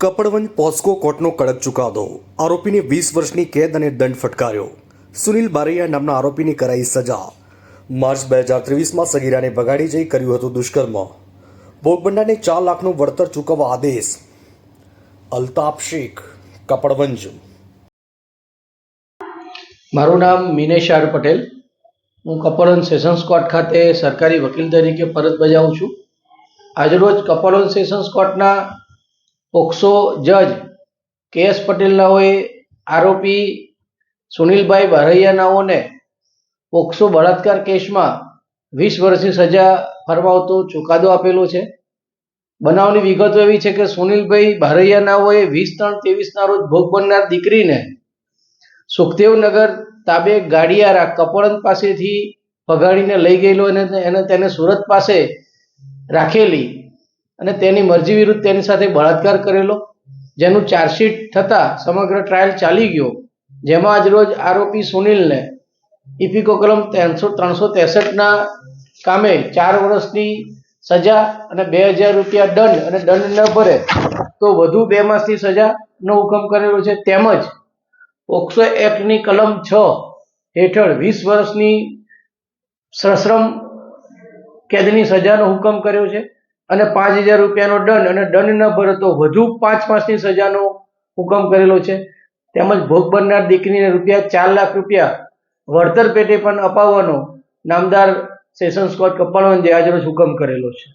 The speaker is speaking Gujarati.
કપડવંજ પોસ્કો કોર્ટનો કડક ચુકાદો. આરોપીને વીસ વર્ષની કેદ અને દંડ ફટકાર્યો. સુનિલ બારૈયા નામના આરોપીની કરાઈ સજા. માર્ચ બે હજાર ત્રેવીસમાં સગીરાને ભગાડી જઈ કર્યું હતું દુષ્કર્મ. ભોગબંડાને ચાર લાખનું વળતર ચૂકવવા આદેશ. અલ્તાફ શેખ, કપડવંજ. મારું નામ મિનેશ આર પટેલ. હું કપડવંજ સેશન્સ કોર્ટ ખાતે સરકારી વકીલ તરીકે ફરજ બજાવું છું. આજરોજ કપડવંજ સેશન્સ કોર્ટના પોક્સો જજ કે એસ પટેલનાઓએ આરોપી સુનિલભાઈ બારૈયાનાઓને પોક્સો બળાત્કાર કેસમાં વીસ વર્ષની સજા ફરમાવતો ચુકાદો આપેલો છે. બનાવની વિગતો એવી છે કે સુનિલભાઈ બારૈયાનાઓએ વીસ ત્રણ ત્રેવીસના રોજ ભોગ બનનાર દીકરીને સુખદેવનગર તાબે ગાડિયારા કપડન પાસેથી ભગાડીને લઈ ગયેલો અને એને તેને સુરત પાસે રાખેલી અને તેની મરજી વિરુદ્ધ તેની સાથે બળાત્કાર કરેલો. જેનું ચાર્જશીટ થતાં સમગ્ર ટ્રાયલ ચાલી ગયો. જેમાં આજરોજ આરોપી સુનિલને ઇફિકો કલમ ત્રણસો ત્રણસો ત્રેસઠના કામે ચાર વર્ષની સજા અને બે હજાર રૂપિયા દંડ અને દંડ ન ભરે તો વધુ બે માસની સજાનો હુકમ કરેલો છે. તેમજ ઓક્સો એક્ટની કલમ છ હેઠળ વીસ વર્ષની સશ્રમ કેદની સજાનો હુકમ કર્યો છે. અને પાંચ હજાર રૂપિયાનો દંડ, અને દંડ ન ભરે તો વધુ પાંચ માસની સજાનો હુકમ કરેલો છે. તેમજ ભોગ બનનાર દીકરીને રૂપિયા ચાર લાખ રૂપિયા વળતર પેટે પણ અપાવવાનો નામદાર સેશન્સ કોર્ટ કપાળવંજે આજરોજ હુકમ કરેલો છે.